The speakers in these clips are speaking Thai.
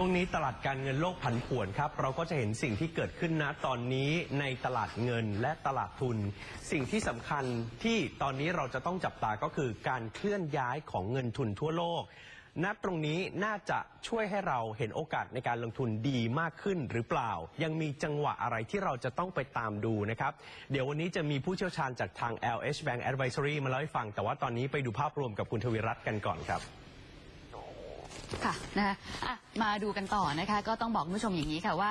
ช่วงนี้ตลาดการเงินโลกผันผวนครับ เราก็จะเห็นสิ่งที่เกิดขึ้นนะตอนนี้ในตลาดเงินและตลาดทุน สิ่งที่สำคัญที่ตอนนี้เราจะต้องจับตาก็คือการเคลื่อนย้ายของเงินทุนทั่วโลกณตรงนี้น่าจะช่วยให้เราเห็นโอกาสในการลงทุนดีมากขึ้นหรือเปล่า ยังมีจังหวะอะไรที่เราจะต้องไปตามดูนะครับ เดี๋ยววันนี้จะมีผู้เชี่ยวชาญจากทาง LH Bank Advisory มาเล่าให้ฟัง แต่ว่าตอนนี้ไปดูภาพรวมกับคุณทวีรัตน์กันก่อนครับ ค่ะนะคะอะมาดูกันต่อนะคะ ก็ต้องบอกคุณผู้ชมอย่างนี้ค่ะว่า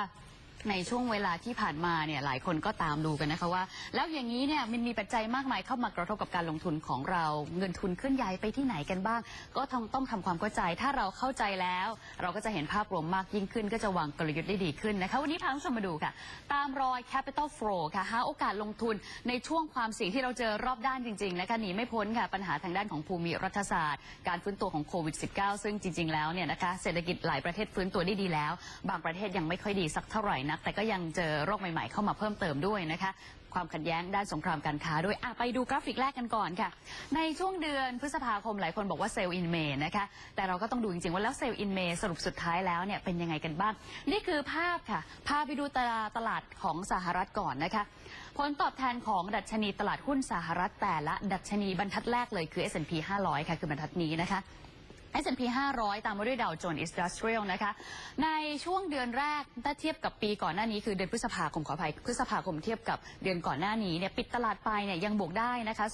ในช่วงเวลาที่ผ่านมาเนี่ยหลายคนก็ตามดูกันนะคะว่า แล้วอย่างนี้เนี่ยมันมีปัจจัยมากมายเข้ามากระทบกับการลงทุนของเรา เงินทุนเคลื่อนย้ายไปที่ไหนกันบ้าง ก็ต้องต้องทำความเข้าใจถ้าเราเข้าใจแล้ว เราก็จะเห็นภาพรวมมากยิ่งขึ้น ก็จะวางกลยุทธ์ได้ดีขึ้นนะคะวันนี้พาคุณผู้ชมมาดูค่ะ ตามรอย Capital Flow ค่ะหาโอกาสลงทุนในช่วงความเสี่ยงที่เราเจอรอบด้านจริงๆนะคะหนีไม่พ้นค่ะปัญหาทางด้านของภูมิรัฐศาสตร์ การฟื้นตัวของโควิด -19 ซึ่งจริง ๆแล้วเนี่ยนะคะเศรษฐกิจหลายประเทศฟื้นตัวได้ดีแล้ว บางประเทศยังไม่ค่อยดีสักเท่าไหร่นัก แต่ก็ยังเจอโรคใหม่ๆ เข้ามาเพิ่มเติมด้วยนะคะ ความขัดแย้งด้านสงครามการค้าด้วยอะไปดูกราฟิกแรกกันก่อนค่ะ ในช่วงเดือนพฤษภาคมหลายคนบอกว่าเซลล์อินเมย์นะคะ แต่เราก็ต้องดูจริงๆว่าแล้วเซลล์อินเมย์สรุปสุดท้ายแล้วเนี่ยเป็นยังไงกันบ้าง นี่คือภาพค่ะ พาไปดูตลาดตลาดของสหรัฐก่อนนะคะผลตอบแทนของดัชนีตลาดหุ้นสหรัฐแต่ละ ดัชนีบรรทัดแรกเลยคือ S&P 500 ค่ะ คือบรรทัดนี้นะคะ S&P 500 ตามมาด้วยดาวโจนส์อินดัสเทรียลนะคะ ในช่วงเดือนแรกถ้าเทียบกับปีก่อนหน้านี้คือเดือนพฤษภาคมขออภัยพฤษภาคมเทียบกับเดือนก่อนหน้านี้เนี่ยปิดตลาดไปเนี่ยยังบวกได้นะคะ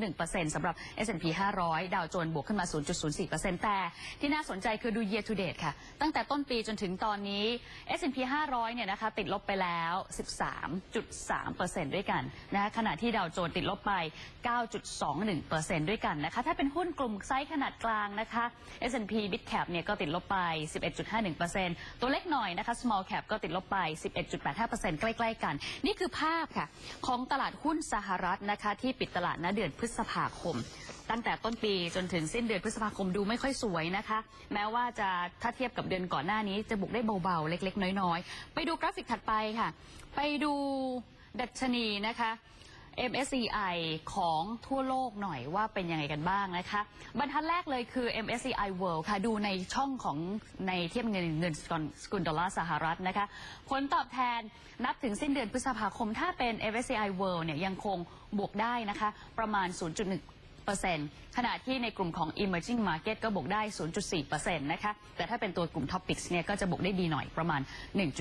0.01%สำหรับ S&P 500 ดาวโจนส์บวกขึ้นมา 0.04%แต่ที่น่าสนใจคือดู year to date ค่ะ ตั้งแต่ต้นปีจนถึงตอนนี้ S&P 500 เนี่ยนะคะติดลบไปแล้ว 13.3%ด้วยกันนะคะขณะที่ดาวโจนส์ติดลบไป 9.21%ด้วยกันนะคะถ้าเป็นหุ้นกลุ่มไซส์ขนาดกลางนะคะ S&P Big Cap เนี่ยก็ติดลบไป 11.51%ตัวเล็กหน่อยนะคะ Small Cap ก็ติดลบไป 11.85%ใกล้ๆกัน นี่คือภาพค่ะ ของตลาดหุ้นสหรัฐนะคะที่ปิดตลาดณเดือนพฤษภาคมตั้งแต่ต้นปีจนถึงสิ้นเดือนพฤษภาคมดูไม่ค่อยสวยนะคะ แม้ว่าจะถ้าเทียบกับเดือนก่อนหน้านี้จะบุกได้เบาๆ เล็ก ๆ น้อย ๆ ไปดูกราฟิกถัดไปค่ะ ไปดูดัชนีนะคะ MSCI ของทั่วโลกหน่อยว่าเป็นยังไงกันบ้างนะคะ บรรทัดแรกเลยคือ MSCI World ค่ะ ดูในช่องของในเทียบเงินเงินสกุลดอลลาร์สหรัฐนะคะ ผลตอบแทนนับถึงสิ้นเดือนพฤษภาคม ถ้าเป็น MSCI World เนี่ยยังคงบวกได้นะคะ ประมาณ 0.1 ขณะที่ในกลุ่มของ emerging market ก็บวกได้ 0.4%นะคะแต่ถ้าเป็นตัวกลุ่ม topics เนี่ยก็จะบวกได้ดีหน่อยประมาณ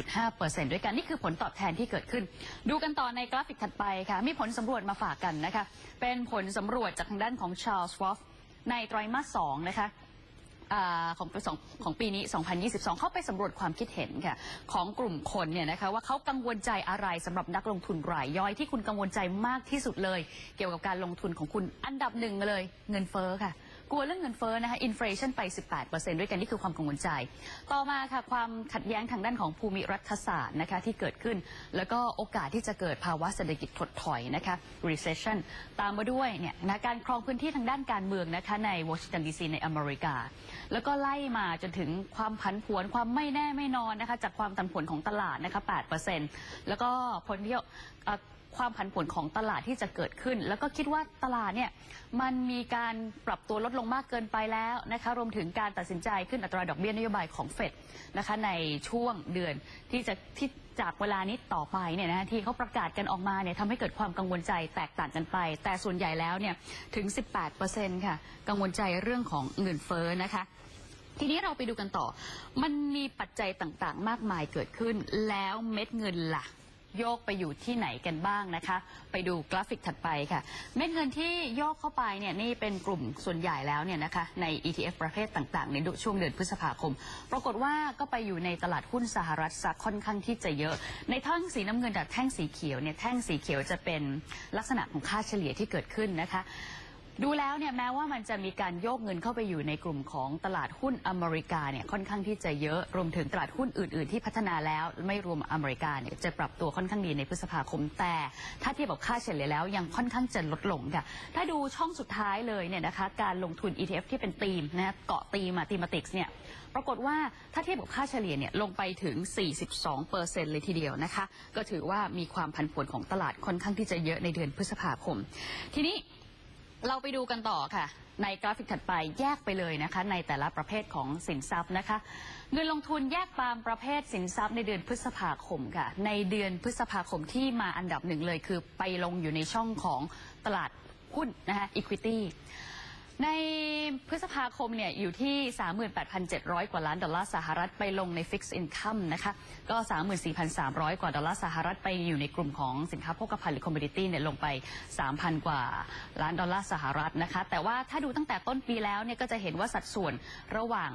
1.5%ด้วยกันนี่คือผลตอบแทนที่เกิดขึ้น ดูกันต่อในกราฟิกถัดไปค่ะมีผลสำรวจมาฝากกันนะคะเป็นผลสำรวจจากทางด้านของ Charles Schwab ในไตรมาส2นะคะ อาของปีสองของปีนี้ 2022 เข้าไปสำรวจความคิดเห็นค่ะของกลุ่มคนเนี่ยนะคะว่าเขากังวลใจอะไรสำหรับนักลงทุนรายย่อยที่คุณกังวลใจมากที่สุดเลย เกี่ยวกับการลงทุนของคุณอันดับหนึ่งเลยเงินเฟ้อค่ะ กลัวเรื่องเงินเฟ้อนะคะอินฟลชันไป 18%ด้วยกันนี่คือความกังวลใจ ต่อมาค่ะความขัดแย้งทางด้านของภูมิรัฐศาสตร์นะคะที่เกิดขึ้น แล้วก็โอกาสที่จะเกิดภาวะเศรษฐกิจถดถอยนะคะ recession ตามมาด้วยเนี่ยนะการครองพื้นที่ทางด้านการเมืองนะคะในวอชิงตันดีซีในอเมริกา แล้วก็ไล่มาจนถึงความผันผวนความไม่แน่ไม่นอนนะคะจากความผันผวนของตลาดนะคะ 8%แล้วก็ผลที่เอ่อ ความผันผวนของตลาดที่จะเกิดขึ้น แล้วก็คิดว่าตลาดเนี่ยมันมีการปรับตัวลดลงมากเกินไปแล้วนะคะรวมถึงการตัดสินใจขึ้นอัตราดอกเบี้ยนโยบายของเฟดนะคะในช่วงเดือนที่จะที่จากเวลานี้ต่อไปเนี่ยนะที่เขาประกาศกันออกมาเนี่ยทำให้เกิดความกังวลใจแตกต่างกันไป แต่ส่วนใหญ่แล้วเนี่ยถึง 18%ค่ะ กังวลใจเรื่องของเงินเฟ้อนะคะทีนี้เราไปดูกันต่อ มันมีปัจจัยต่างๆ มากมายเกิดขึ้น แล้วเม็ดเงินล่ะ โยกไปอยู่ที่ไหนกันบ้างนะคะ ไปดูกราฟิกถัดไปค่ะ เม็ดเงินที่โยกเข้าไปเนี่ยนี่เป็นกลุ่มส่วนใหญ่แล้วเนี่ยนะคะใน ETF ประเภทต่างๆ ในช่วงเดือนพฤษภาคม ปรากฏว่าก็ไปอยู่ในตลาดหุ้นสหรัฐซักค่อนข้างที่จะเยอะ ในแท่งสีน้ำเงินกับแท่งสีเขียวเนี่ยแท่งสีเขียวจะเป็นลักษณะของค่าเฉลี่ยที่เกิดขึ้นนะคะ ดูแล้วเนี่ยแม้ว่ามันจะมีการโยกเงินเข้าไปอยู่ในกลุ่มของตลาดหุ้นอเมริกาเนี่ยค่อนข้างที่จะเยอะรวมถึงตลาดหุ้นอื่น ๆ ที่พัฒนาแล้วไม่รวมอเมริกาเนี่ยจะปรับตัวค่อนข้างดีในพฤษภาคม แต่ถ้าเทียบกับค่าเฉลี่ยแล้วยังค่อนข้างจะลดลงค่ะ ถ้าดูช่องสุดท้ายเลยเนี่ยนะคะการลงทุน ETF ที่เป็นธีมนะเกาะธีมมาธีมาติกส์เนี่ยปรากฏว่าถ้าเทียบกับค่าเฉลี่ยเนี่ยลงไปถึง 42เปอร์เซ็นต์เลยทีเดียวนะคะ ก็ถือว่ามีความผันผวนของตลาดค่อนข้างที่จะเยอะในเดือนพฤษภาคม ทีนี้ เราไปดูกันต่อค่ะ ในกราฟิกถัดไปแยกไปเลยนะคะ ในแต่ละประเภทของสินทรัพย์นะคะ เงินลงทุนแยกตามประเภทสินทรัพย์ในเดือนพฤษภาคมค่ะ ในเดือนพฤษภาคมที่มาอันดับหนึ่งเลยคือไปลงอยู่ในช่องของตลาดหุ้นนะคะ equity ในพฤษภาคมเนี่ยอยู่ที่ 38,700 กว่าล้านดอลลาร์สหรัฐไปลงใน Fixed Income นะคะก็ 34,300 กว่าดอลลาร์สหรัฐไปอยู่ในกลุ่มของสินค้าโภคภัณฑ์หรือ commodity เนี่ยลงไป 3,000 กว่าล้านดอลลาร์สหรัฐนะคะแต่ว่าถ้าดูตั้งแต่ต้นปีแล้วเนี่ยก็จะเห็นว่าสัดส่วนระหว่าง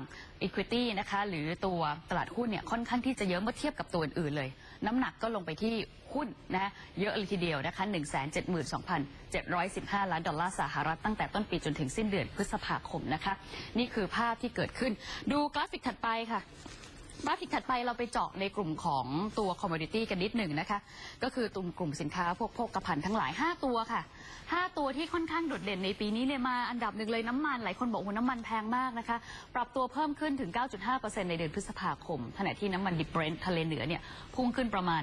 equity นะคะหรือตัวตลาดหุ้นเนี่ยค่อนข้างที่จะเยอะเมื่อเทียบกับตัวอื่นๆเลย น้ำหนักก็ลงไปที่ หุ้นนะเยอะเลยทีเดียวนะคะ 172,715 ล้านดอลลาร์สหรัฐตั้งแต่ต้นปีจนถึงสิ้นเดือนพฤษภาคมนะคะ นี่คือภาพที่เกิดขึ้น ดูกราฟิกถัดไปค่ะ กราฟิกถัดไปเราไปเจาะในกลุ่มของตัว commodity กันนิดหนึ่งนะคะ ก็คือตุ่มกลุ่มสินค้าพวกโภคภัณฑ์ทั้งหลาย 5 ตัวค่ะ 5 ตัวที่ค่อนข้างโดดเด่นในปีนี้เนี่ยมาอันดับหนึ่งเลยน้ำมัน หลายคนบอกว่าน้ำมันแพงมากนะคะ ปรับตัวเพิ่มขึ้นถึง 9.5%ในเดือนพฤษภาคมขณะที่น้ำมันดิบเบรนท์ทะเลเหนือเนี่ยพุ่งขึ้นประมาณ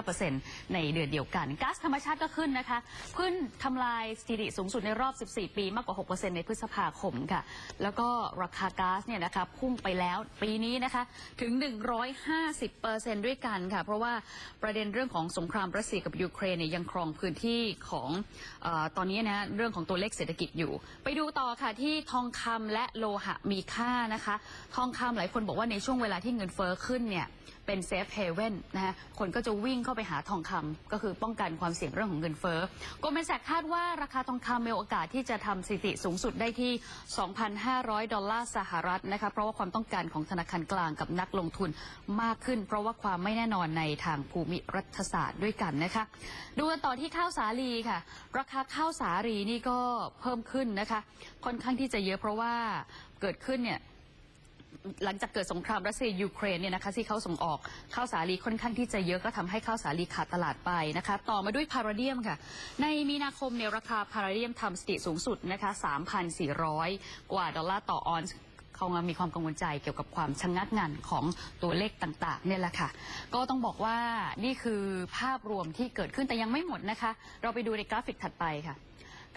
12.5%ในเดือนเดียวกันก๊าซธรรมชาติก็ขึ้นนะคะขึ้นทำลายสถิติสูงสุดในรอบ 14 ปีมากกว่า 6%ในพฤษภาคมค่ะ แล้วก็ราคาก๊าซเนี่ยนะคะพุ่งไปแล้วปีนี้นะคะถึง 150%ด้วยกันค่ะ เพราะว่าประเด็นเรื่องของสงครามรัสเซียกับยูเครนเนี่ยยังครองพื้นที่ของอตอนนี้นะเรื่องของตัวเลขเศรษฐกิจอยู่ ไปดูต่อค่ะที่ทองคำและโลหะมีค่านะคะ ทองคำหลายคนบอกว่าในช่วงเวลาที่เงินเฟ้อขึ้นเนี่ย เป็นเซฟเฮเว่นนะคะคนก็จะวิ่งเข้าไปหาทองคำก็คือป้องกันความเสี่ยงเรื่องของเงินเฟ้อโกลแมนแซกคาดว่าราคาทองคำมีโอกาสที่จะทำสถิติสูงสุดได้ที่ 2,500 ดอลลาร์สหรัฐนะคะเพราะว่าความต้องการของธนาคารกลางกับนักลงทุนมากขึ้น เพราะว่าความไม่แน่นอนในทางภูมิรัฐศาสตร์ด้วยกันนะคะ ดูกันต่อที่ข้าวสาลีค่ะ ราคาข้าวสาลีนี่ก็เพิ่มขึ้นนะคะ ค่อนข้างที่จะเยอะเพราะว่าเกิดขึ้นเนี่ย หลังจากเกิดสงครามรัสเซียยูเครนเนี่ยนะคะที่เขาส่งออกข้าวสาลีค่อนข้างที่จะเยอะก็ทำให้ข้าวสาลีขาดตลาดไปนะคะ ต่อมาด้วยพาราเดียมค่ะ ในมีนาคมเนี่ยราคาพาราเดียมทำสถิติสูงสุดนะคะ 3,400 กว่าดอลลาร์ต่อออนซ์เขามีความกังวลใจเกี่ยวกับความชะงงักงันของตัวเลขต่างๆเนี่ยแหละค่ะ ก็ต้องบอกว่านี่คือภาพรวมที่เกิดขึ้นแต่ยังไม่หมดนะคะ เราไปดูในกราฟิกถัดไปค่ะ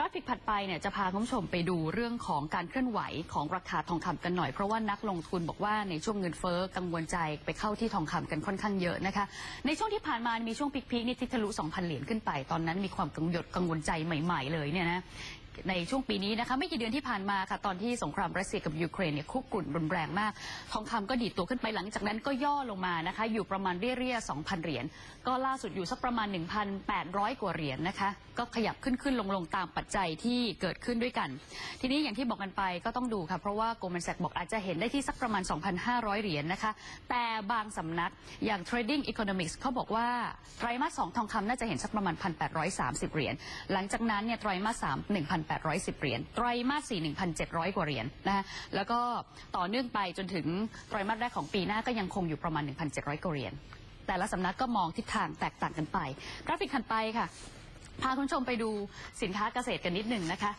ราฟิกผัดไปเนี่ยจะพาคุณผู้ชมไปดูเรื่องของการเคลื่อนไหวของราคาทองคำกันหน่อย เพราะว่านักลงทุนบอกว่าในช่วงเงินเฟ้อกังวลใจไปเข้าที่ทองคำกันค่อนข้างเยอะนะคะ ในช่วงที่ผ่านมามีช่วงพีคๆนี่ที่ทะลุ2,000 เหรียญขึ้นไป ตอนนั้นมีความกังวลกังวลใจใหม่ ๆ เลยเนี่ยนะ ในช่วงปีนี้นะคะไม่กี่เดือนที่ผ่านมาค่ะตอนที่สงครามรัสเซียกับยูเครนเนี่ยคุกรุ่นรุนแรงมาก ทองคำก็ดีดตัวขึ้นไปหลังจากนั้นก็ย่อลงมานะคะอยู่ประมาณเรี่ยๆ2,000 เหรียญก็ล่าสุดอยู่สักประมาณ 1,800 กว่าเหรียญนะคะก็ขยับขึ้นขึ้นลงลงตามปัจจัยที่เกิดขึ้นด้วยกัน ทีนี้อย่างที่บอกกันไปก็ต้องดูค่ะเพราะว่าโกลแมนแซกบอกอาจจะเห็นได้ที่สักประมาณ 2,500 เหรียญนะคะแต่บางสำนักอย่าง Trading Economics เขาบอกว่าไตรมาส2ทองคำน่าจะเห็นสักประมาณ 1,830 เหรียญหลังจากนั้นเนี่ยไตรมาส3 1,810 เหรียญ ไตรมาส 4 1,700 กว่าเหรียญนะคะแล้วก็ต่อเนื่องไปจนถึงไตรมาสแรกของปีหน้าก็ยังคงอยู่ประมาณ 1,700 กว่าเหรียญ แต่ละสำนักก็มองทิศทางแตกต่างกันไป กราฟิกถัดไปค่ะ พาคุณผู้ชมไปดูสินค้าเกษตรกันนิดหนึ่งนะคะ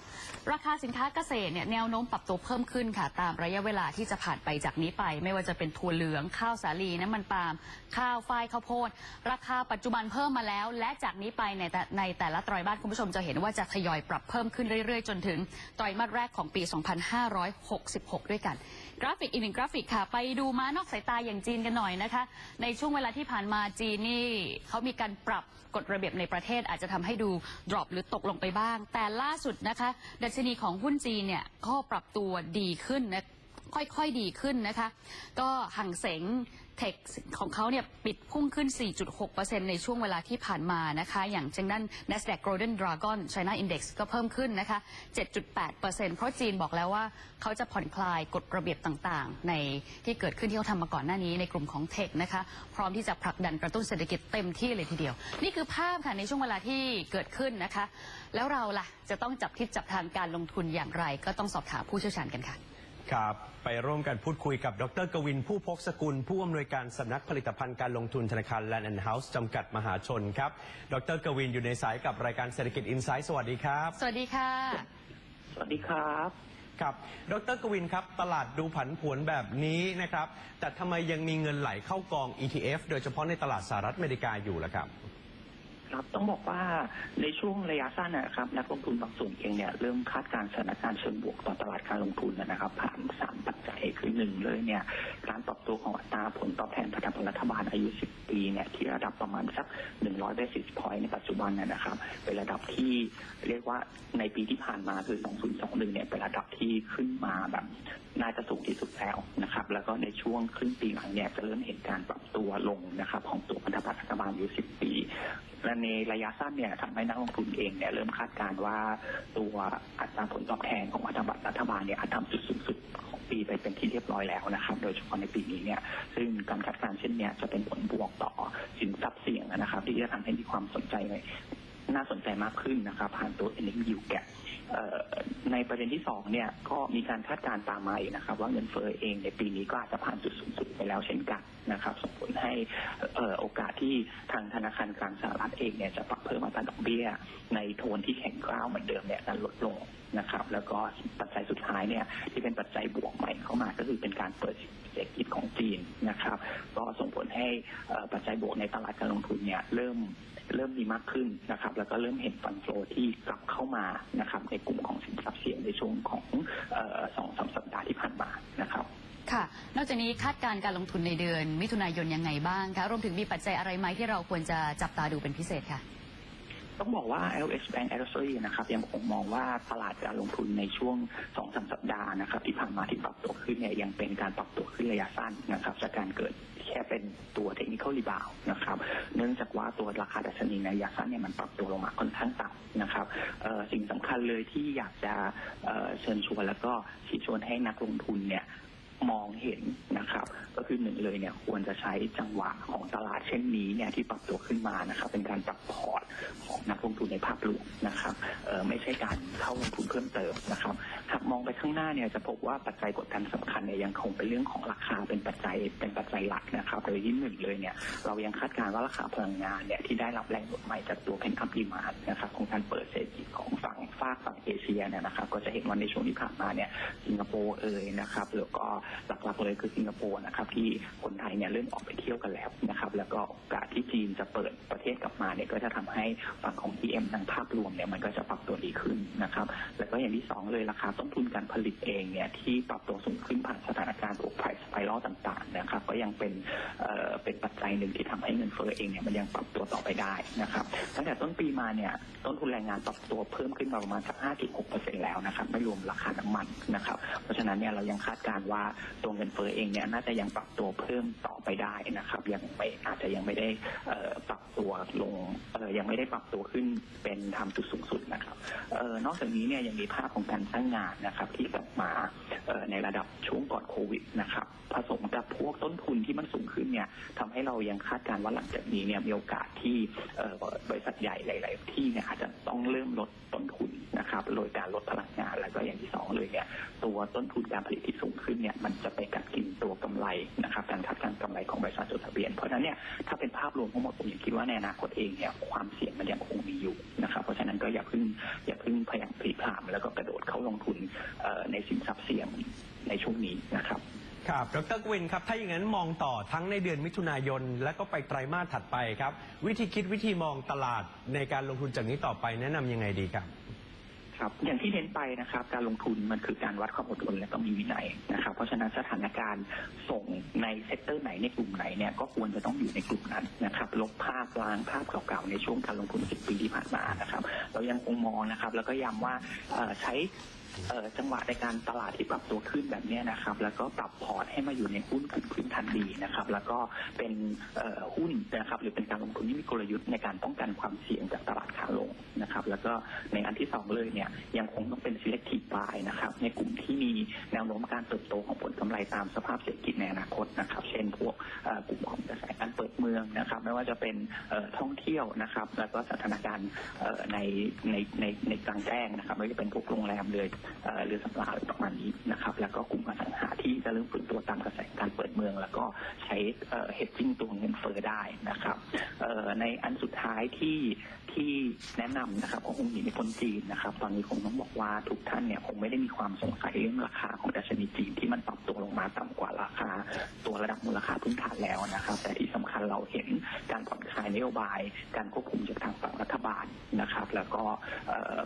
ราคาสินค้าเกษตรเนี่ยแนวโน้มปรับตัวเพิ่มขึ้นค่ะ ตามระยะเวลาที่จะผ่านไปจากนี้ไป ไม่ว่าจะเป็นถั่วเหลืองข้าวสาลีน้ำมันปาล์มข้าวฝ้ายข้าวโพดราคาปัจจุบันเพิ่มมาแล้ว และจากนี้ไปในแต่ในแต่ละไตรมาสคุณผู้ชมจะเห็นว่าจะทยอยปรับเพิ่มขึ้นเรื่อยๆ จนถึงไตรมาสแรกของปี 2566 ด้วยกัน กราฟิกอีกหนึ่งกราฟิกค่ะ ไปดูม้านอกสายตาอย่างจีนกันหน่อยนะคะ ในช่วงเวลาที่ผ่านมาจีนนี่เขามีการปรับกฎระเบียบในประเทศอาจจะทำให้ดูดรอปหรือตกลงไปบ้าง แต่ล่าสุดนะคะ ดัชนีของหุ้นจีนเนี่ยก็ปรับตัวดีขึ้นนะ ค่อยๆดีขึ้นนะคะ ก็ห่างเสงเทคของเขาเนี่ยปิดพุ่งขึ้น 4.6%ในช่วงเวลาที่ผ่านมานะคะ อย่างเช่นนั้น NASDAQ Golden Dragon China Index ก็เพิ่มขึ้นนะคะ 7.8%เพราะจีนบอกแล้วว่าเขาจะผ่อนคลายกฎระเบียบต่างๆ ในที่เกิดขึ้นที่เขาทำมาก่อนหน้านี้ในกลุ่มของเทคนะคะ พร้อมที่จะผลักดันกระตุ้นเศรษฐกิจเต็มที่เลยทีเดียว นี่คือภาพค่ะในช่วงเวลาที่เกิดขึ้นนะคะ แล้วเราล่ะจะต้องจับทิศจับทางการลงทุนอย่างไร ก็ต้องสอบถามผู้เชี่ยวชาญกันค่ะ ครับไปร่วมกันพูดคุยกับดรกวินผู้พกสกุล ผู้อำนวยการสำนักผลิตภัณฑ์การลงทุนธนาคาร Land and House จำกัดมหาชนครับ ดรกวินอยู่ในสายกับรายการเศรษฐกิจอินไซต์สวัสดีครับ สวัสดีค่ะ สวัสดีครับครับดรกวินครับ ตลาดดูผันผวนแบบนี้นะครับ แต่ทำไมยังมีเงินไหลเข้ากอง ETF โดยเฉพาะในตลาดสหรัฐอเมริกาอยู่ล่ะครับ ครับต้องบอกว่าในช่วงระยะสั้นนะครับนักลงทุนบางส่วนเองเนี่ยเริ่มคาดการณ์สถานการณ์เชิงบวกต่อตลาดการลงทุนนะครับ ผ่านสามปัจจัยคือหนึ่งเลยเนี่ยการปรับตัวของอัตราผลตอบแทนพันธบัตรรัฐบาลอายุ 10 ปีเนี่ยที่ระดับประมาณสัก 100 basis point ในปัจจุบันนะนะครับ เป็นระดับที่เรียกว่าในปีที่ผ่านมาคือ 2021 เนี่ยเป็นระดับที่ขึ้นมาแบบน่าจะสูงที่สุดแล้วนะครับ แล้วก็ในช่วงครึ่งปีหลังเนี่ยจะเริ่มเห็นการปรับตัวลงนะครับของตัวพันธบัตรรัฐบาลอายุ 10 ปี และในระยะสั้นเนี่ยทำให้นักลงทุนเองเนี่ยเริ่มคาดการณ์ว่าตัวอัตราผลตอบแทนของพันธบัตรรัฐบาลเนี่ยอาจทำจุดสูงสุดของปีไปเป็นที่เรียบร้อยแล้วนะครับ โดยเฉพาะในปีนี้เนี่ยซึ่งการคาดการณ์เช่นเนี้ยจะเป็นผลบวกต่อสินทรัพย์เสี่ยงนะครับ ที่จะทำให้มีความสนใจใน น่าสนใจมากขึ้นนะครับ ผ่านตัว n m u gap เอ่อในประเด็นที่สองเนี่ยก็มีการคาดการณ์ตามมาอีกนะครับ ว่าเงินเฟ้อเองในปีนี้ก็อาจจะผ่านจุดสูงสุดไปแล้วเช่นกันนะครับส่งผลให้ออโอกาสที่ทางธนาคารกลางสหรัฐเองเนี่ยจะปรับเพิ่มอัตราดอกเบี้ย ในโทนที่แข็งกร้าวเหมือนเดิมเนี่ยนั้นลดลงนะครับ แล้วก็ปัจจัยสุดท้ายเนี่ยที่เป็นปัจจัยบวกใหม่เข้ามาก็คือเป็นการเปิดเศรษฐกิจของจีนนะครับ ก็ส่งผลให้ปัจจัยบวกในตลาดการลงทุนเนี่ยเริ่ม เริ่มมีมากขึ้นนะครับ แล้วก็เริ่มเห็นฟันโฟลที่กลับเข้ามานะครับในกลุ่มของสินทรัพย์เสี่ยงในช่วงของเอ่อสองสามสัปดาห์ที่ผ่านมานะครับค่ะ นอกจากนี้คาดการณ์การลงทุนในเดือน มิถุนายนยังไงบ้างคะรวมถึงมีปัจจัยอะไรไหมที่เราควรจะจับตาดูเป็นพิเศษค่ะต้องบอกว่า LS Bank Advisory นะครับยังคงมองว่าตลาดการลงทุนในช่วง2อสสัปดาห์นะครับที่ผ่านมาที่ปรับตัวขึ้นเนี่ยยังเป็นการปรับตัวขึ้นระยะสั้นนะครับจากการเกิดแค่เป็นตัวเทคนิคอลรีบาวนะครับ เนื่องจากว่าตัวราคาดัชนีในระยะสั้นเนี่ยมันปรับตัวลงมาค่อนข้างต่ำนะครับสิ่งสำคัญเลยที่อยากจะเอ่อเชิญชวนแล้วก็ชี้ชวนให้นักลงทุนเนี่ย มองเห็นนะครับ ก็คือหนึ่งเลยเนี่ยควรจะใช้จังหวะของตลาดเช่นนี้เนี่ยที่ปรับตัวขึ้นมานะครับ เป็นการปรับพอร์ตของนักลงทุนในภาพรวมนะครับเออไม่ใช่การเข้าลงทุนเพิ่มเติมนะครับหากมองไปข้างหน้าเนี่ยจะพบว่าปัจจัยกดดันสำคัญเนี่ยยังคงเป็นเรื่องของราคาเป็นปัจจัยเป็นปัจจัยหลักนะครับโดยที่หนึ่งเลยเนี่ยเรายังคาดการณ์ว่าราคาพลังงานเนี่ยที่ได้รับแรงหนุนใหม่จากตัวเพนอัพดีมานะครับของการเปิดเศรษฐกิจของฝั่งากฝั่งเอเชียเนี่ยนะครับก็จะเห็นว่าในช่วงที่ผ่านมาเนี่ยสิงคโปร์เอ่ยนะครับแล้วก็หลักๆเลยคือสิงคโปร์นะครับที่คนไทยเนี่ยเริ่มออกไปเที่ยวกันแล้วนะครับแล้วก็โอกาสที่จีนจะเปิดประเทศกลับมาเนี่ยก็จะทำให้ฝั่งของ EM ทางภาพรวมเนี่ยมันก็จะปรับตัวดีขึ้นนะครับแล้วก็อย่างที่สองเลยราคาต้นทุนการผลิตเองเนี่ยที่ปรับตัวสูงขึ้นผ่านสถานการณ์ตัวไพสไปรัลต่างๆนะครับก็ยังเป็นเอ่อเป็นปัจจัยหนึ่งที่ทำให้เงินเฟ้อเองเนี่ยมันยังปรับตัวต่อไปได้นะครับตั้งแต่ต้นปีมาเนี่ยต้นทุนแรงงานปรับตัวเพิ่มขึ้นมาประมาณสัก 5.6%แล้ว นะครับไม่รวมราคาน้ำมันนะครับ เพราะฉะนั้นเนี่ยเรายังคาดการว่าตัวเงินเฟ้อเองเนี่ยน่าจะยังปรับตัวเพิ่มต่อไปได้นะครับ ยังไม่อาจจะยังไม่ได้ปรับตัวลงยังไม่ได้ปรับตัวขึ้นเป็นทำจุดสูงสุดนะครับออนอกจากนี้เนี่ยยังมีภาพของการสร้างงานนะครับ ที่กลับมาออในระดับช่วงก่อนโควิดนะครับ ผสมกับพวกต้นทุนที่มันสูงขึ้นเนี่ยทำให้เรายังคาดการว่าหลังจากนี้เนี่ยมีโอกาสที่ออบริษัทใหญ่หลาย ๆ ที่เนี่ยอาจจะต้องเริ่มลดต้นทุนนะครับ โดยการลดพลังงานแล้วก็อย่างที่สองเลยเนี่ยตัวต้นทุนการผลิตที่สูงขึ้นเนี่ยมันจะไปกัดกินตัวกำไรนะครับการคาดการณ์กำไรของบริษัทจดทะเบียน เพราะฉะนั้นเนี่ยถ้าเป็นภาพรวมทั้งหมดผมยังคิดว่าในอนาคตเองเนี่ยความเสี่ยงมันยังคงมีอยู่นะครับเพราะฉะนั้นก็อย่าเพิ่งอย่าเพิ่งพยายามพลีพรามแล้วก็กระโดดเข้าลงทุนในสินทรัพย์เสี่ยงในช่วงนี้นะครับครับ ดรกวินครับ ถ้าอย่างนั้นมองต่อทั้งในเดือนมิถุนายน และก็ไปไตรมาสถัดไปครับ วิธีคิดวิธีมองตลาดในการลงทุนจากนี้ต่อไปแนะนำยังไงดีครับ ครับอย่างที่เน้นไปนะครับ การลงทุนมันคือการวัดความอดทนและก็มีวินัยนะครับ เพราะฉะนั้นสถานการณ์ส่งในเซกเตอร์ไหนในกลุ่มไหนเนี่ยก็ควรจะต้องอยู่ในกลุ่มนั้นนะครับ ลบภาพล้างภาพเก่าๆในช่วงการลงทุนสิบปีที่ผ่านมานะครับ เรายังคงมองนะครับ แล้วก็ย้ำว่าใช้ จังหวะในการตลาดที่ปรับตัวขึ้นแบบนี้นะครับ แล้วก็ปรับพอร์ตให้มาอยู่ในหุ้นขึ้นพื้นฐานดีนะครับ แล้วก็เป็นหุ้นนะครับ หรือเป็นการลงทุนที่มีกลยุทธ์ในการป้องกันความเสี่ยงจากตลาดขาลงนะครับ แล้วก็ในอันที่สองเลยเนี่ยยังคงต้องเป็น selective buy นะครับ ในกลุ่มที่มีแนวโน้มการเติบโตของผลกำไรตามสภาพเศรษฐกิจในอนาคตนะครับ เช่นพวกกลุ่มของกระแสการเปิดเมืองนะครับ ไม่ว่าจะเป็นท่องเที่ยวนะครับ แล้วก็สถานการณ์ในในในในกลางแจ้งนะครับ ไม่ว่าจะเป็นพวกโรงแรมเลยเรือสำราญประมาณนี้นะครับแล้วก็กลุ่มอสังหาที่จะเริ่มฟื้นตัวตามกระแสการเปิดเมือง แล้วก็ใช้เฮดจิ้งตัวเงินเฟ้อได้นะครับในอันสุดท้ายที่ที่แนะนำนะครับก็คงหนีไม่พ้นจีนนะครับ ตอนนี้คงต้องบอกว่าทุกท่านเนี่ยคงไม่ได้มีความสงสัยเรื่องราคาของดัชนีจีนที่มันปรับตัวลงมาต่ำกว่าราคา ตัวระดับมูลค่าพื้นฐานแล้วนะครับ แต่ที่สำคัญเราเห็นการผ่อนคลายนโยบาย การควบคุมจากทางฝั่งรัฐบาลนะครับ แล้วก็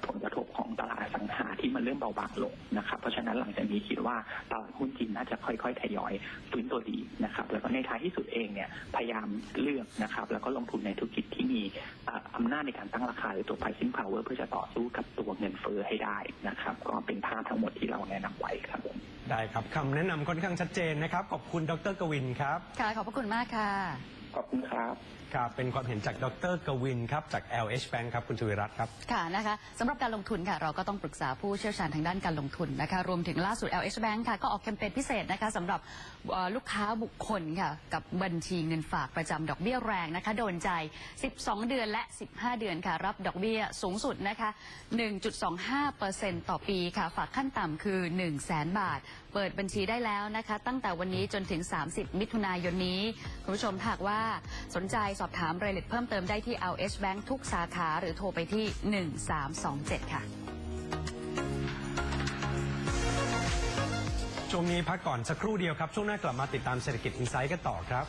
ผลกระทบของตลาดอสังหาที่มันเริ่มบาบางลงนะครับ เพราะฉะนั้นหลังจากนี้คิดว่าตลาดหุ้นจีนน่าจะค่อยๆทยอยฟื้นตัวดีนะครับแล้วก็ในท้ายที่สุดเองเนี่ยพยายามเลือกนะครับแล้วก็ลงทุนในธุรกิจที่มีเอ่ออำนาจในการตั้งราคาหรือตัว pricing power เพื่อจะต่อสู้กับตัวเงินเฟ้อให้ได้นะครับ ก็เป็นภาพทั้งหมดที่เราแนะนำไว้ครับผมได้ครับคำแนะนำค่อนข้างชัดเจนนะครับ ขอบคุณดรกวินครับค่ะขอบพระคุณมากค่ะ ขอบคุณครับ ครับเป็นความเห็นจากดรกวินครับจาก LH Bank ครับคุณชวิรัตน์ครับ ค่ะนะคะสำหรับการลงทุนค่ะ เราก็ต้องปรึกษาผู้เชี่ยวชาญทางด้านการลงทุนนะคะ รวมถึงล่าสุด LH Bank ค่ะ ก็ออกแคมเปญพิเศษนะคะสำหรับเอ่อลูกค้าบุคคลค่ะ กับบัญชีเงินฝากประจำดอกเบี้ยแรงนะคะ โดนใจ 12 เดือนและ 15 เดือนค่ะ รับดอกเบี้ยสูงสุดนะคะ 1.25%ต่อปีค่ะ ฝากขั้นต่ำคือ 1 0 0 0 0แบาท เปิดบัญชีได้แล้วนะคะ ตั้งแต่วันนี้จนถึง 30 มิถุนายนนี้ คุณผู้ชมหากว่าสนใจสอบถามรายละเอียดเพิ่มเติมได้ที่ LH Bank ทุกสาขาหรือโทรไปที่ 1327 ค่ะ ช่วงนี้พักก่อนสักครู่เดียวครับ ช่วงหน้ากลับมาติดตามเศรษฐกิจอินไซต์กันต่อครับ